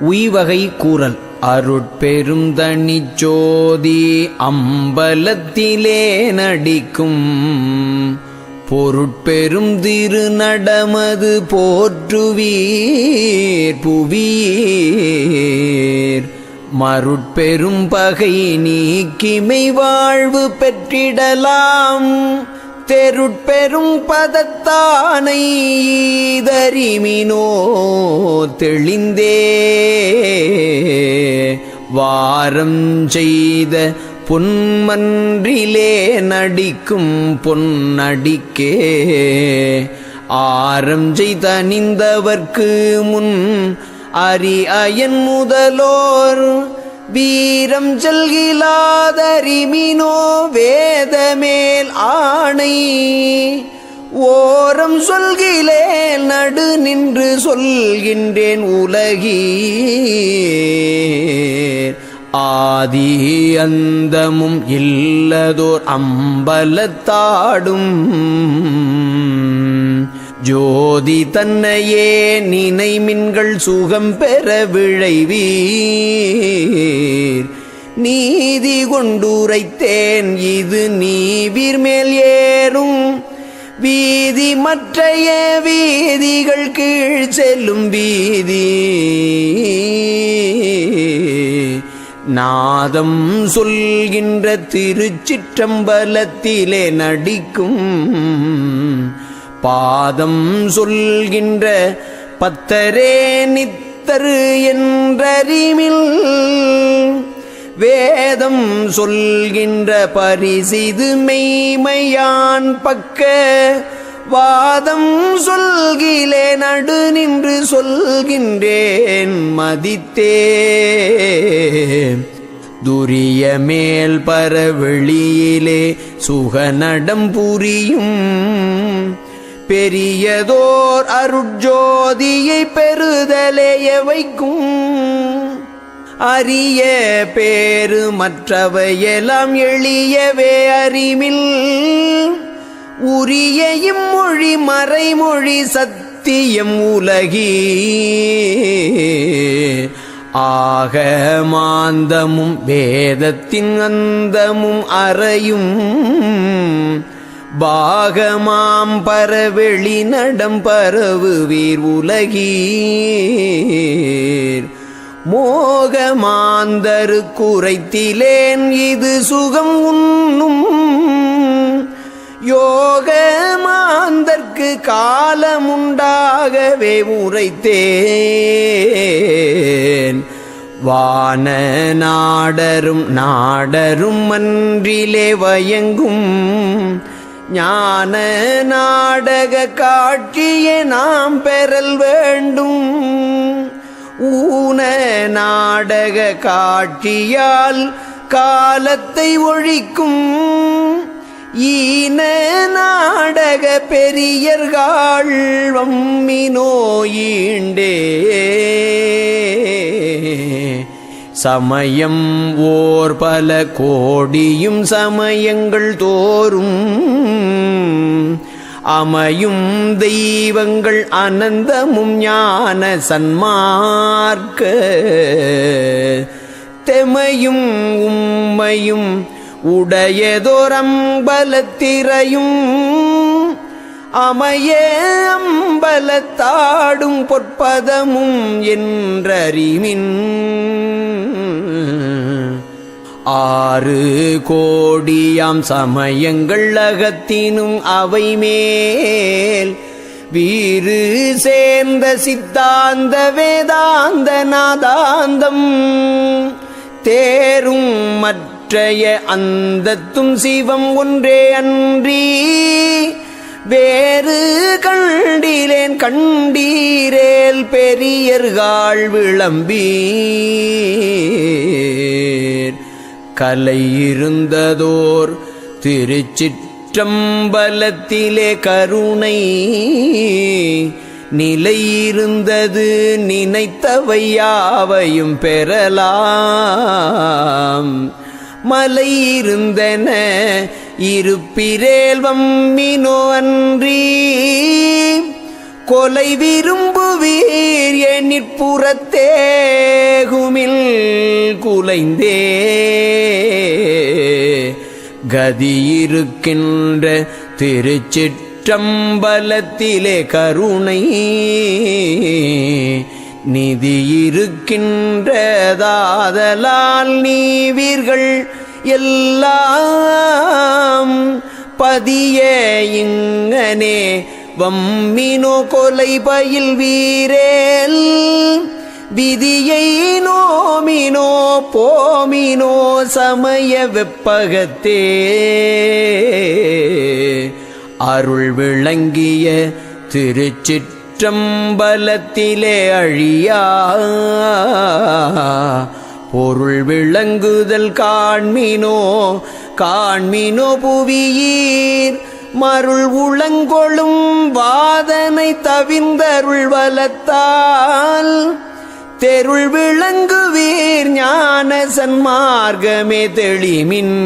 உய்வகை கூறல். அருட்பெருந்தனி ஜோதி அம்பலத்திலே நடிக்கும். பொருட்பெரும் திருநடமது போற்றுவீர் புவீர் மருட்பெரும் பகை நீக்கிமை வாழ்வு பெற்றிடலாம். தெருட்பெரும் பதத்தானை தரிமினோ தெளிந்தே. வாரம் செய்த பொன்மன்றிலே நடிக்கும் பொன்னடிக்கே. ஆரம் செய்த முன் அரி அயன் முதலோர் வீரம் செல்கிலாதறிமினோ வேதமேல் ஆணை. ஓரம் சொல்கிலே நடு நின்று சொல்கின்றேன் உலகி ஆதி அந்தமும் இல்லதோர் அம்பலத்தாடும். ஜோதி தன்னையே நினைமின்கள் சுகம் பெற விழைவீர். நீதி கொண்டுரைத்தேன் இது நீவிர் மேல் ஏறும். வீதி மற்றைய வீதிகள் கீழ் செல்லும் வீதி. நாதம் சொல்கின்ற திருச்சிற்றம்பலத்திலே நடிக்கும் பாதம் சொல்கின்ற பத்தரே நித்தரு என்றறிமில். வேதம் சொல்கின்ற பரிசிது மெய்மையான் பக்க. வாதம் சொல்கிலே நடு நின்று சொல்கின்றேன் மதித்தே. துரிய மேல் பரவெளியிலே சுகநடம் புரியும். பெரியதோர் அருட்ஜோதியை பெறுதலேய வைக்கும். அரிய பேரு மற்றவையெல்லாம் எளியவே அறிமில் உரிய இம்மொழி மறைமொழி சத்தியம் உலகி. ஆக மாந்தமும் வேதத்தின் அந்தமும் அறையும். பாகமாம் பரவெளி நடம் பரவுவீர் உலகீர். மோகமாந்தரு குறைத்திலேன் இது சுகம் உண்ணும். யோகமாந்தற்கு காலமுண்டாகவே உரைத்தேன். வான நாடரும் நாடரும் அன்றிலே வயங்கும். ஞான நாடக காட்சியை நாம் பெறல் வேண்டும். ஊன நாடக காட்சியால் காலத்தை ஒழிக்கும். ஈன நாடக பெரியர்கள் வம்மினோயீண்டே சமயம் ஓர் பல கோடியும் சமயங்கள் தோறும். அமையும் தெய்வங்கள் அனந்தமும் ஞான சன்மார்க்க. தெமையும் உம்மையும் உடையதோரம் பலத்திரையும் அமையே அம்பலத்தாடும் பொற்பதமும் என்றறிமின். ஆறு கோடியாம் சமயங்கள் அகத்தினும் அவை மேல் வீறு சேர்ந்த சித்தாந்த வேதாந்த நாதாந்தம். தேரும் மற்றைய அந்தத்தும் சிவம் ஒன்றே அன்றி. வேறு கண்டிலேன் கண்டீரேல் பெரியர்கள் விளம்பீர். கலை இருந்ததோர் திருச்சிற்றம்பலத்திலே கருணை. நிலை இருந்தது நினைத்தவை பெறலாம். மலை இருந்தன. இருப்பிரேல் வம்மினோ அன்றி. கொலை விரும்புவீர் விளங்குவீர் எண்ணிற்புறத்தேகுமில் குலைந்தே. கதியிருக்கின்ற திருச்சிற்றம்பலத்திலே கருணை. நிதியிருக்கின்றதாதலால் நீவீர்கள் எல்லாம் பதியே இங்கனே வம்மினோ கொலை பயில் வீரேல் விதியை நோமினோ போமினோ சமய வெப்பகத்தே. அருள் விளங்கிய திருச்சிற்றம்பலத்திலே அழியா. பொருள் விளங்குதல் காண்மினோ காண்மினோ புவியீர். மருள் உளங்கொழும் வாதனை தவிர்ந்தருள் வலத்தால். தெருள் விளங்குவீர் ஞான சன்மார்க்கமே தெளிமின்.